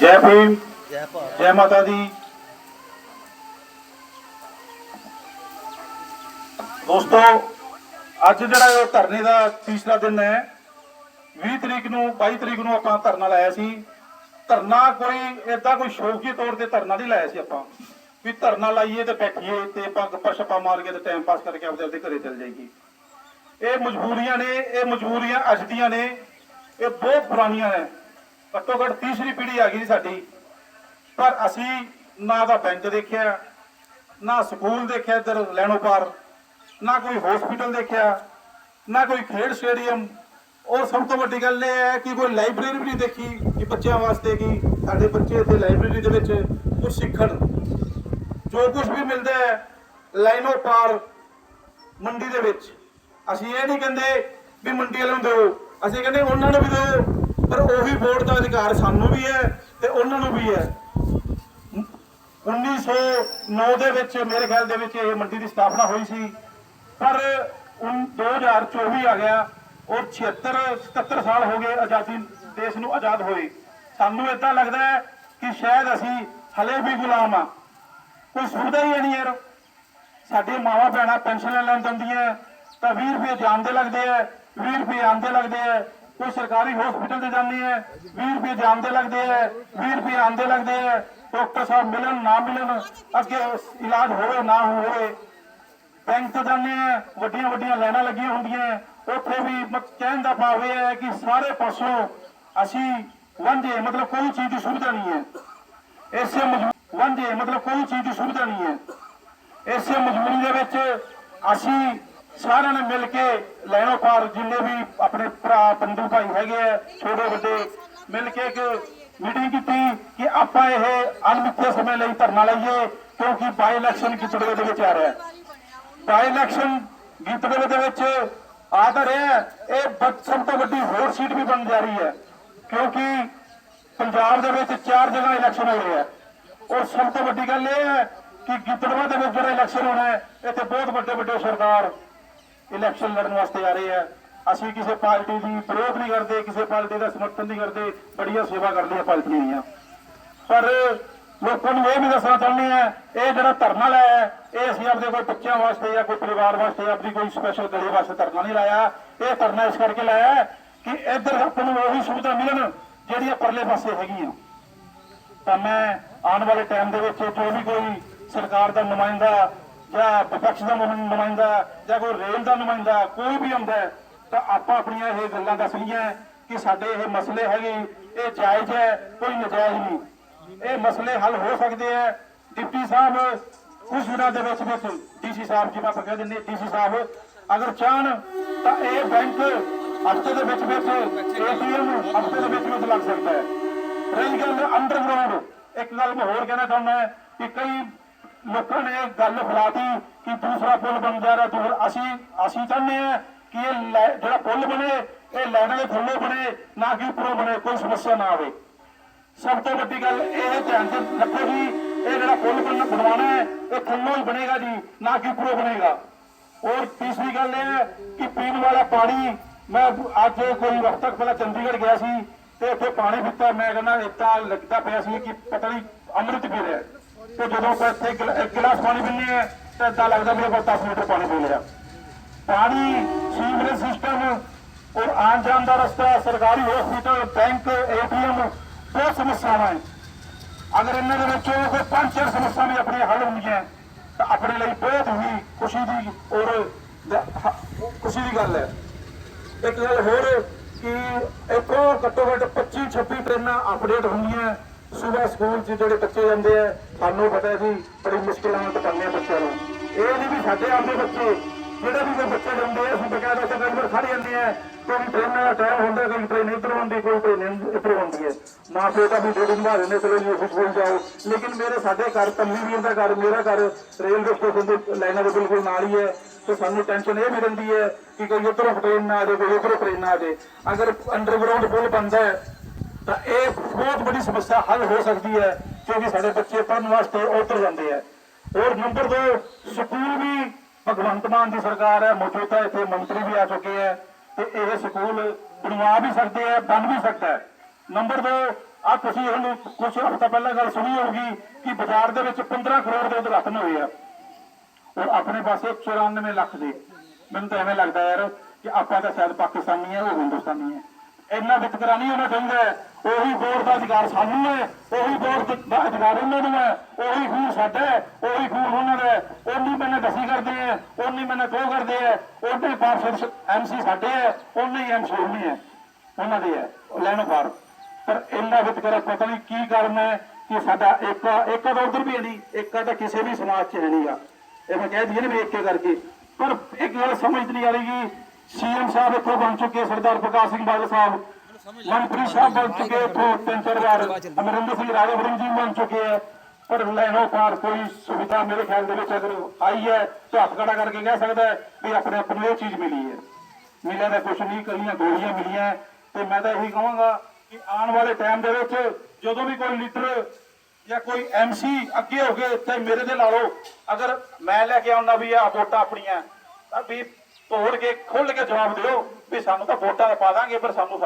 ਜੈ ਭੀਮ। ਜੈ ਭਾਰਤ। ਜੈ ਮਾਤਾ ਦੀ। ਦੋਸਤੋ ਅੱਜ ਜਿਹੜਾ ਇਹ ਧਰਨੇ ਦਾ ਤੀਸਰਾ ਦਿਨ ਹੈ 20 ਤਰੀਕ ਨੂੰ 22 ਤਰੀਕ ਨੂੰ ਆਪਾਂ ਧਰਨਾ ਲਾਇਆ ਸੀ। ਧਰਨਾ ਕੋਈ ਏਦਾਂ ਕੋਈ ਸ਼ੌਕੀ ਤੌਰ ਤੇ ਧਰਨਾ ਨਹੀਂ ਲਾਇਆ ਸੀ ਆਪਾਂ। ਵੀ ਧਰਨਾ ਲਾਈਏ ਤੇ ਬੈਠੀਏ ਤੇ ਆਪਾਂ ਗੱਪਾਂ ਛੱਪਾਂ ਮਾਰ ਕੇ ਤੇ ਟਾਈਮ ਪਾਸ ਕਰਕੇ ਆਪਦੇ ਆਪਦੇ ਘਰੇ ਚਲ ਜਾਈਏ। ਇਹ ਮਜਬੂਰੀਆਂ ਨੇ ਇਹ ਮਜਬੂਰੀਆਂ ਅੱਜ ਦੀਆਂ ਨੇ ਇਹ ਬਹੁਤ ਪੁਰਾਣੀਆਂ ਨੇ। ਘੱਟੋ ਘੱਟ ਤੀਸਰੀ ਪੀੜ੍ਹੀ ਆ ਗਈ ਸਾਡੀ। ਪਰ ਅਸੀਂ ਨਾ ਤਾਂ ਬੈਂਕ ਦੇਖਿਆ, ਨਾ ਸਕੂਲ ਦੇਖਿਆ ਇੱਧਰ ਲੈਣੋ ਪਾਰ, ਨਾ ਕੋਈ ਹਸਪੀਟਲ ਦੇਖਿਆ, ਨਾ ਕੋਈ ਖੇਡ ਸਟੇਡੀਅਮ ਔਰ ਸਭ ਤੋਂ ਵੱਡੀ ਗੱਲ ਇਹ ਹੈ ਕਿ ਕੋਈ ਲਾਇਬ੍ਰੇਰੀ ਵੀ ਨਹੀਂ ਦੇਖੀ ਕਿ ਬੱਚਿਆਂ ਵਾਸਤੇ ਕਿ, ਸਾਡੇ ਬੱਚੇ ਇੱਥੇ ਲਾਇਬ੍ਰੇਰੀ ਦੇ ਵਿੱਚ ਕੁਝ ਸਿੱਖਣ। ਜੋ ਕੁਝ ਵੀ ਮਿਲਦਾ ਹੈ, ਲਾਈਨੋ ਪਾਰ, ਮੰਡੀ ਦੇ ਵਿੱਚ। ਅਸੀਂ ਇਹ ਨਹੀਂ ਕਹਿੰਦੇ ਵੀ ਮੰਡੀ ਵਾਲਿਆਂ ਨੂੰ ਦਿਓ। ਅਸੀਂ ਕਹਿੰਦੇ ਉਹਨਾਂ ਨੂੰ ਵੀ ਦਿਓ। ਪਰ ਉਹੀ ਵੋਟ ਦਾ ਅਧਿਕਾਰ ਸਾਨੂੰ ਵੀ ਹੈ ਤੇ ਉਹਨਾਂ ਨੂੰ ਵੀ ਹੈ। 1909 ਦੇ ਵਿੱਚ ਮੇਰੇ ਖਿਆਲ ਦੇ ਵਿੱਚ ਇਹ ਮੰਡੀ ਦੀ ਸਥਾਪਨਾ ਹੋਈ ਸੀ। ਪਰ ਉਨ 2024 ਆ ਗਿਆ ਔਰ 76 77 ਸਾਲ ਹੋ ਗਏ ਆਜ਼ਾਦੀ ਦੇਸ਼ ਨੂੰ ਆਜ਼ਾਦ ਹੋਏ। ਸਾਨੂੰ ਇਦਾਂ ਲੱਗਦਾ ਹੈ ਕਿ ਸ਼ਾਇਦ ਅਸੀਂ ਹਲੇ ਵੀ ਗੁਲਾਮ ਆ ਕੋਈ ਸੁਣਦਾ ਹੀ ਨਹੀਂ ਯਾਰ। ਸਾਡੇ ਮਾਵਾ ਭੈਣਾਂ ਪੈਨਸ਼ਨ ਲੈਣ ਜਾਂਦੀਆਂ ਤਾਂ 20 ਰੁਪਏ ਜਾਣਦੇ ਲੱਗਦੇ ਆ 20 ਰੁਪਏ ਆਉਂਦੇ ਲੱਗਦੇ ਆ ਕੋਈ ਸਰਕਾਰੀ ਹਸਪੀਟਲ ਤੇ ਜਾਂਦੀ ਹੈ 20 ਰੁਪਏ ਜਾਣ ਲੱਗਦੇ ਆ 20 ਰੁਪਏ ਆਉਂਦੇ ਲੱਗਦੇ ਆ ਡਾਕਟਰ ਸਾਹਿਬ ਮਿਲਣ, ਨਾ ਮਿਲਣ, ਅੱਗੇ ਇਲਾਜ ਹੋਵੇ, ਨਾ ਹੋਵੇ। ਬੈਂਕ ਤੇ ਜਾਂਦੇ ਆ ਵੱਡੀਆਂ ਵੱਡੀਆਂ ਲਾਈਨਾਂ ਲੱਗੀਆਂ ਹੁੰਦੀਆਂ ਉੱਥੇ ਵੀ ਮ- ਕਹਿਣ ਦਾ ਭਾਵ ਇਹ ਹੈ ਕਿ ਸਾਰੇ ਪਾਸੋਂ ਅਸੀਂ ਵਾਂਝੇ, ਮਤਲਬ ਕੋਈ ਚੀਜ਼ ਦੀ ਸੁਵਿਧਾ ਨਹੀਂ ਹੈ। ਇਸੇ ਮਜਬੂ- ਵਾਂਝੇ, ਮਤਲਬ ਕੋਈ ਚੀਜ਼ ਦੀ ਸੁਵਿਧਾ ਨਹੀਂ ਹੈ। ਇਸੇ ਮਜਬੂਰੀ ਦੇ ਵਿੱਚ ਅਸੀਂ ਸਾਰਿਆਂ ਨੇ ਮਿਲ ਕੇ ਲੈਣੋ ਪਾਰ, ਜਿੰਨੇ ਵੀ ਆਪਣੇ ਭਰਾ, ਬੰਧੂ ਭਾਈ ਹੈਗੇ ਆ, ਛੋਟੇ, ਵੱਡੇ, ਮਿਲ ਕੇ ਇੱਕ ਮੀਟਿੰਗ ਕੀਤੀ ਕਿ ਆਪਾਂ ਇਹ ਅਨਮਿੱਥੇ ਸਮੇਂ ਲਈ ਧਰਨਾ ਲਾਈਏ, ਕਿਉਂਕਿ ਬਾਈ ਇਲੈਕਸ਼ਨ ਕਿਚੜੇ ਦੇ ਵਿੱਚ ਆ ਰਿਹਾ ਬਾਈ ਇਲੈਕਸ਼ਨ ਗੀਤੜੇ ਦੇ ਵਿੱਚ ਆ ਤਾਂ ਰਿਹਾ ਇਹ ਸਭ ਤੋਂ ਵੱਡੀ ਹੋਰ ਸੀਟ ਵੀ ਬਣ ਜਾ ਰਹੀ ਹੈ, ਕਿਉਂਕਿ ਪੰਜਾਬ ਦੇ ਵਿੱਚ ਚਾਰ ਜਗ੍ਹਾ ਇਲੈਕਸ਼ਨ ਹੋ ਰਿਹਾ ਔਰ ਸਭ ਤੋਂ ਵੱਡੀ ਗੱਲ ਇਹ ਹੈ ਕਿ ਗਿੱਦੜਵਾ ਦੇ ਵਿੱਚ ਜਿਹੜਾ ਇਲੈਕਸ਼ਨ ਹੋਣਾ ਹੈ, ਇੱਥੇ ਬਹੁਤ ਵੱਡੇ ਵੱਡੇ ਸਰਦਾਰ ਇਲੈਕਸ਼ਨ ਲੜਨ ਵਾਸਤੇ ਆ ਰਹੇ ਆ। ਅਸੀਂ ਕਿਸੇ ਪਾਰਟੀ ਦੀ ਵਿਰੋਧ ਨਹੀਂ ਕਰਦੇ ਕਿਸੇ ਪਾਰਟੀ ਦਾ ਸਮਰਥਨ ਨਹੀਂ ਕਰਦੇ ਬੜੀਆਂ ਸੇਵਾ ਕਰਦੀਆਂ ਪਾਰਟੀਆਂ ਦੀਆਂ। ਪਰ ਲੋਕਾਂ ਨੂੰ ਇਹ ਵੀ ਦੱਸਣਾ ਚਾਹੁੰਦੇ ਆ ਇਹ ਜਿਹੜਾ ਧਰਨਾ ਲਾਇਆ ਹੈ, ਇਹ ਅਸੀਂ ਆਪਣੇ ਕੋਈ ਬੱਚਿਆਂ ਵਾਸਤੇ ਜਾਂ ਕੋਈ ਪਰਿਵਾਰ ਵਾਸਤੇ ਆਪਣੀ ਕੋਈ ਸਪੈਸ਼ਲ ਗਲੀ ਵਾਸਤੇ ਧਰਨਾ ਨਹੀਂ ਲਾਇਆ। ਇਹ ਧਰਨਾ ਇਸ ਕਰਕੇ ਲਾਇਆ ਕਿ ਇੱਧਰ ਆਪਾਂ ਨੂੰ ਉਹੀ ਸੁਵਿਧਾ ਮਿਲਣ ਜਿਹੜੀਆਂ ਪਰਲੇ ਪਾਸੇ ਹੈਗੀਆਂ। ਤਾਂ ਮੈਂ ਆਉਣ ਵਾਲੇ ਟਾਈਮ ਦੇ ਵਿੱਚ ਜੋ ਵੀ ਕੋਈ ਸਰਕਾਰ ਦਾ ਨੁਮਾਇੰਦਾ ਜਾਂ ਵਿਪਕਸ਼ ਦਾ ਨੁਮਾਇੰਦਾ ਜਾਂ ਕੋਈ ਰੇਲ ਦਾ ਨੁਮਾਇੰਦਾ ਕੋਈ ਵੀ ਆਉਂਦਾ ਤਾਂ ਆਪਾਂ ਆਪਣੀਆਂ ਇਹ ਗੱਲਾਂ ਦੱਸ ਕਿ ਸਾਡੇ ਇਹ ਮਸਲੇ ਹੈਗੇ, ਇਹ ਜਾਇਜ਼ ਹੈ, ਕੋਈ ਨਜਾਇਜ਼ ਨਹੀਂ। ਇਹ ਮਸਲੇ ਹੱਲ ਹੋ ਸਕਦੇ ਆ ਡਿਪਟੀ ਸਾਹਿਬ, ਕੁਝ ਦਿਨਾਂ ਦੇ ਵਿੱਚ ਵਿੱਚ ਡੀਸੀ ਸਾਹਿਬ ਜੀ ਮੈਂ ਕਹਿ ਦਿੰਦੇ ਡੀਸੀ ਸਾਹਿਬ, ਅਗਰ ਚਾਹਣ ਤਾਂ ਇਹ ਬੈਂਕ ਹਫ਼ਤੇ ਦੇ ਵਿੱਚ ਵਿੱਚ ਏਟੀਐਮ ਹਫ਼ਤੇ ਦੇ ਵਿੱਚ ਵਿੱਚ ਲੱਗ ਸਕਦਾ ਹੈ। ਰਹੀ ਗੱਲ ਅੰਡਰਗਰਾਉਂਡ, ਇੱਕ ਗੱਲ ਮੈਂ ਹੋਰ ਕਹਿਣਾ ਚਾਹੁੰਦਾ ਕਿ ਕਈ ਲੋਕਾਂ ਨੇ ਗੱਲ ਫੈਲਾਤੀ ਕਿ ਦੂਸਰਾ ਪੁਲ ਬਣ ਜਾ ਰਿਹਾ, ਦੂਰ ਅਸੀਂ ਅਸੀਂ ਚਾਹੁੰਦੇ ਹਾਂ ਕਿ ਇਹ ਲੈ- ਜਿਹੜਾ ਪੁਲ ਬਣੇ, ਇਹ ਲੈਣ ਦੇ ਥੱਲੇ ਬਣੇ, ਨਾ ਕਿ ਉੱਪਰੋਂ ਬਣੇ, ਕੋਈ ਸਮੱਸਿਆ ਨਾ ਆਵੇ। ਸਭ ਤੋਂ ਵੱਡੀ ਗੱਲ ਇਹ ਧਿਆਨ ਚ ਰੱਖੋ ਜੀ, ਇਹ ਜਿਹੜਾ ਪੁਲ ਬਣਵਾਉਣਾ ਹੈ, ਇਹ ਥੱਲੋਂ ਹੀ ਬਣੇਗਾ ਜੀ, ਨਾ ਕਿ ਉੱਪਰੋਂ ਬਣੇਗਾ। ਔਰ ਤੀਸਰੀ ਗੱਲ ਇਹ ਹੈ ਕਿ ਪੀਣ ਵਾਲਾ ਪਾਣੀ, ਮੈਂ ਅੱਜ ਕੋਈ ਵਕਤ ਤੱਕ ਪਹਿਲਾਂ ਚੰਡੀਗੜ੍ਹ ਗਿਆ ਸੀ, ਤੇ ਉੱਥੇ ਪਾਣੀ ਪੀਤਾ, ਮੈਂ ਕਹਿੰਦਾ ਇੱਦਾਂ ਲੱਗਦਾ ਪਿਆ ਸੀ ਕਿ ਪਤਾ ਨਹੀਂ ਅੰਮ੍ਰਿਤ ਪੀ ਰਿਹਾ ਤੇ ਜਦੋਂ ਆਪਾਂ ਇੱਥੇ ਇੱਕ ਗਿਲਾਸ ਪਾਣੀ ਪੀਂਦੇ ਆ, ਤਾਂ ਇੱਦਾਂ ਲੱਗਦਾ ਵੀ ਆਪਾਂ 10 ਲੀਟਰ ਪਾਣੀ ਪੀ ਲਿਆ। ਪਾਣੀ ਸੀਵਰੇਜ ਸਿਸਟਮ ਔਰ ਆਉਣ ਜਾਣ ਦਾ ਰਸਤਾ ਸਰਕਾਰੀ ਹਸਪੀਟਲ ਬੈਂਕ ਏਟੀਐਮ ਬਹੁਤ ਸਮੱਸਿਆਵਾਂ ਹੈ ਅਗਰ ਇਹਨਾਂ ਦੇ ਵਿੱਚੋਂ ਕੋਈ ਪੰਜ ਚਾਰ ਸਮੱਸਿਆਵਾਂ ਵੀ ਆਪਣੀਆਂ ਹੱਲ ਹੁੰਦੀਆਂ, ਤਾਂ ਆਪਣੇ ਲਈ ਬਹੁਤ ਹੀ ਖੁਸ਼ੀ ਦੀ ਔਰ ਖੁਸ਼ੀ ਦੀ ਗੱਲ ਹੈ। ਇੱਕ ਗੱਲ ਹੋਰ ਕਿ ਇੱਥੋਂ ਘੱਟੋ ਘੱਟ 25 26 ਟ੍ਰੇਨਾਂ ਅਪਡੇਟ ਹੁੰਦੀਆਂ। ਸਵੇਰ ਸਕੂਲ 'ਚ ਜਿਹੜੇ ਬੱਚੇ ਜਾਂਦੇ ਆ ਸਾਨੂੰ ਪਤਾ ਹੈ ਜੀ, ਬੜੀ ਮੁਸ਼ਕਿਲਾਂ ਨਾਲ ਟਪਾਉਂਦੇ ਆ ਬੱਚਿਆਂ ਨੂੰ। ਇਹ ਨਹੀਂ ਵੀ ਸਾਡੇ ਆਪਦੇ ਬੱਚੇ, ਜਿਹੜੇ ਵੀ ਕੋਈ ਬੱਚੇ ਜਾਂਦੇ ਆ, ਅਸੀਂ ਬਕਾਇਦਾ ਉੱਥੇ ਕਈ ਖੜ ਜਾਂਦੇ ਆ, ਕੋਈ ਟ੍ਰੇਨਾਂ ਦਾ ਟਾਈਮ ਹੁੰਦਾ, ਕੋਈ ਟ੍ਰੇਨ ਇੱਧਰ ਹੁੰਦੀ ਕੋਈ ਟ੍ਰੇਨ ਇੱਧਰ ਹੁੰਦੀ ਹੈ। ਮਾਂ ਪਿਓ ਤਾਂ ਵੀ ਡੇਢ ਘੰਟਾ ਦਿੰਦੇ ਚਲੋ ਜੀ ਅਸੀਂ ਸਕੂਲ ਜਾਓ। ਲੇਕਿਨ ਮੇਰੇ ਸਾਡੇ ਘਰ ਪੰਮੀ ਵੀਰ ਦਾ ਘਰ, ਮੇਰਾ ਘਰ ਰੇਲਵੇ ਸਟੇਸ਼ਨ ਦੇ ਲਾਈਨਾਂ ਦੇ ਬਿਲਕੁਲ ਨਾਲ ਹੀ ਹੈ। ਤੇ ਸਾਨੂੰ ਟੈਨਸ਼ਨ ਇਹ ਵੀ ਰਹਿੰਦੀ ਹੈ ਕਿ ਕੋਈ ਉੱਧਰੋਂ ਟ੍ਰੇਨ ਨਾ ਆ ਜਾਵੇ, ਕੋਈ ਉੱਧਰੋਂ ਟ੍ਰੇਨ ਨਾ ਆ ਜਾਵੇ। ਅਗਰ ਅੰਡਰਗਰਾਉਂਡ ਪੁਲ ਬਣਦਾ ਹੈ ਤਾਂ ਇਹ ਬਹੁਤ ਵੱਡੀ ਸਮੱਸਿਆ ਹੱਲ ਹੋ ਸਕਦੀ ਹੈ, ਕਿਉਂਕਿ ਸਾਡੇ ਬੱਚੇ ਪੜ੍ਹਨ ਵਾਸਤੇ ਉੱਧਰ ਜਾਂਦੇ ਆ। ਔਰ ਨੰਬਰ 2 ਸਕੂਲ ਵੀ ਭਗਵੰਤ ਮਾਨ ਦੀ ਸਰਕਾਰ ਹੈ, ਮੌਜੂਦਾ ਇੱਥੇ ਮੰਤਰੀ ਵੀ ਆ ਚੁੱਕੇ ਹੈ ਤੇ ਇਹ ਸਕੂਲ ਬਣਵਾ ਵੀ ਸਕਦੇ ਆ, ਬਣ ਵੀ ਸਕਦਾ ਹੈ। ਨੰਬਰ 2 ਆ ਤੁਸੀਂ ਹੁਣ ਕੁਝ ਹਫ਼ਤਾ ਪਹਿਲਾਂ ਗੱਲ ਸੁਣੀ ਹੋਊਗੀ ਕਿ ਬਾਜ਼ਾਰ ਦੇ ਵਿੱਚ 15 ਕਰੋੜ ਦੇ ਉਦਘਾਟਨ ਹੋਏ ਆ। ਔਰ ਆਪਣੇ ਪਾਸੇ 94 ਲੱਖ ਦੇ। ਮੈਨੂੰ ਤਾਂ ਐਵੇਂ ਲੱਗਦਾ ਯਾਰ ਕਿ ਆਪਾਂ ਤਾਂ ਸ਼ਾਇਦ ਪਾਕਿਸਤਾਨੀ ਹੈ ਉਹ ਹਿੰਦੁਸਤਾਨੀ ਹੈ ਇੰਨਾ ਵਿਤਕਰਾ ਨਹੀਂ ਹੋਣਾ ਚਾਹੀਦਾ ਉਹੀ ਵੋਟ ਦਾ ਅਧਿਕਾਰ ਸਾਨੂੰ ਹੈ, ਉਹੀ ਵੋਟ ਦਾ ਅਧਿਕਾਰ ਉਹਨਾਂ ਨੂੰ ਹੈ, ਉਹੀ ਖੂਨ ਸਾਡਾ ਹੈ, ਉਹੀ ਖੂਨ ਉਹਨਾਂ ਦਾ ਹੈ। ਉਨੀ ਮੈਨੇ ਦਸੀ ਕਰਦੇ ਹੈ ਉਨੀ ਮੈਨੇ ਕੋ ਕਰਦੇ ਹੈ ਉਹਨੇ ਪਾਰਸ਼ਦ ਐਮਸੀ ਸਾਡੇ ਹੈ ਉਨੇ ਹੀ ਐਮਸੀ ਉਹਨੇ ਹੈ, ਉਹਨਾਂ ਦੇ ਹੈ ਉਹ ਲੈਣੋ ਪਾਰ ਪਰ ਇੰਨਾ ਵਿਤਕਰਾ ਪਤਾ ਨਹੀਂ ਕੀ ਕਾਰਨ ਹੈ ਕਿ ਸਾਡਾ ਏਕਾ ਏਕਾ ਤਾਂ ਉਧਰ ਵੀ ਹੈ ਨਹੀਂ ਏਕਾ ਤਾਂ ਕਿਸੇ ਵੀ ਸਮਾਜ 'ਚ ਹੈ ਨਹੀਂਗਾ ਇਹ ਮੈਂ ਕਹਿ ਦਈਏ ਨਾ ਵੀ ਏਕੇ ਕਰਕੇ। ਪਰ ਇੱਕ ਗੱਲ ਸਮਝ ਨਹੀਂ ਆ ਰਹੀ ਸੀਐਮ ਸਾਹਿਬ ਇੱਥੋਂ ਬਣ ਚੁੱਕੇ ਸਰਦਾਰ ਪ੍ਰਕਾਸ਼ ਸਿੰਘ ਬਾਦਲ ਸਾਹਿਬ। ਮੰਤਰੀ ਸਾਹਿਬ ਬਣ ਚੁੱਕੇ ਇੱਥੋਂ ਤਿੰਨ ਚਾਰ ਵਾਰ ਅਮਰਿੰਦਰ ਸਿੰਘ ਰਾਜਾ ਵੜਿੰਗ ਜੀ ਬਣ ਚੁੱਕੇ ਹੈ ਪਰ ਲੈਣੋ ਪਾਰ ਕੋਈ ਸੁਵਿਧਾ ਮੇਰੇ ਖਿਆਲ ਦੇ ਵਿੱਚ ਅਗਰ ਆਈ ਹੈ ਤਾਂ ਹੱਥ ਖੜਾ ਕਰਕੇ ਕਹਿ ਸਕਦਾ ਵੀ ਆਪਣੇ ਆਪ ਨੂੰ ਇਹ ਚੀਜ਼ ਮਿਲੀ ਹੈ। ਮਿਲਿਆ ਤਾਂ ਕੁਛ ਨਹੀਂ ਕਲੀਆਂ ਗੋਲੀਆਂ ਮਿਲੀਆਂ ਤੇ ਮੈਂ ਤਾਂ ਇਹੀ ਕਹਾਂਗਾ ਕਿ ਆਉਣ ਵਾਲੇ ਟਾਈਮ ਦੇ ਵਿੱਚ ਜਦੋਂ ਵੀ ਕੋਈ ਲੀਡਰ ਜਾਂ ਕੋਈ ਐਮਸੀ ਅੱਗੇ ਹੋ ਕੇ ਤੇ ਮੇਰੇ ਦੇ ਲਾ ਲਓ ਅਗਰ ਮੈਂ ਲੈ ਕੇ ਆਉਣਾ ਵੀ ਆ ਵੋਟਾਂ ਆਪਣੀਆਂ ਤਾਂ ਵੀ ਤੋੜ ਕੇ ਖੁੱਲ ਕੇ ਜਵਾਬ ਦਿਓ ਵੀ ਸਾਨੂੰ ਤਾਂ ਵੋਟਾਂ ਪਾ ਦਾਂਗੇ ਪਰ ਸਾਨੂੰ